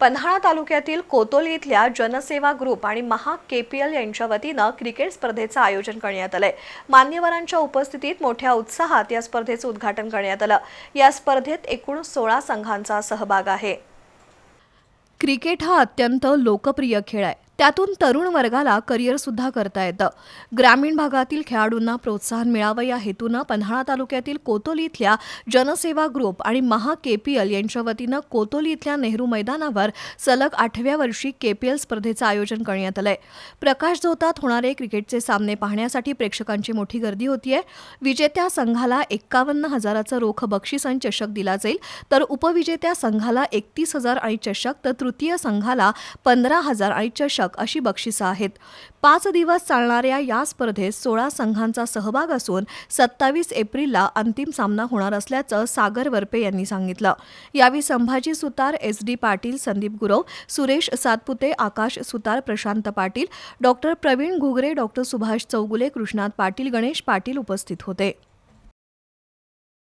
पन्हाळा तालुक्यातील कोतोली इथल्या जनसेवा ग्रुप आणि महा केपीएल यांच्या वतीनं क्रिकेट स्पर्धेचं आयोजन करण्यात आलंय. मान्यवरांच्या उपस्थितीत मोठ्या उत्साहात या स्पर्धेचं उद्घाटन करण्यात आलं. या स्पर्धेत एकूण सोळा संघांचा सहभाग आहे. क्रिकेट हा अत्यंत लोकप्रिय खेळ आहे. त्यातून तरुण वर्गाला करिअरसुद्धा करता येतं. ग्रामीण भागातील खेळाडूंना प्रोत्साहन मिळावं या हेतूनं पन्हाळा तालुक्यातील कोतोली इथल्या जनसेवा ग्रुप आणि महा केपीएल यांच्या वतीनं कोतोली इथल्या नेहरू मैदानावर सलग आठव्या वर्षी केपीएल स्पर्धेचं आयोजन करण्यात आलंय. प्रकाश जोतात होणारे क्रिकेटचे सामने पाहण्यासाठी प्रेक्षकांची मोठी गर्दी होतीये. विजेत्या संघाला एक्कावन्न हजाराचं रोख बक्षीस आणि चषक दिला जाईल. तर उपविजेत्या संघाला एकतीस हजार आणि चषक तर तृतीय संघाला पंधरा हजार आणि चषक. अशी बक्षिसं आहेत. पाच दिवस चालणाऱ्या या स्पर्धेत सोळा संघांचा सहभाग असून सत्तावीस एप्रिलला अंतिम सामना होणार असल्याचं सागर वरपे यांनी सांगितलं. यावेळी Sambhaji Sutar S D Patil Sandeep Gurav Suresh Satpute Akash Sutar Prashant Patil doctor Praveen Ghugare doctor Subhash Chougule Krishnat Patil Ganesh Patil उपस्थित होते.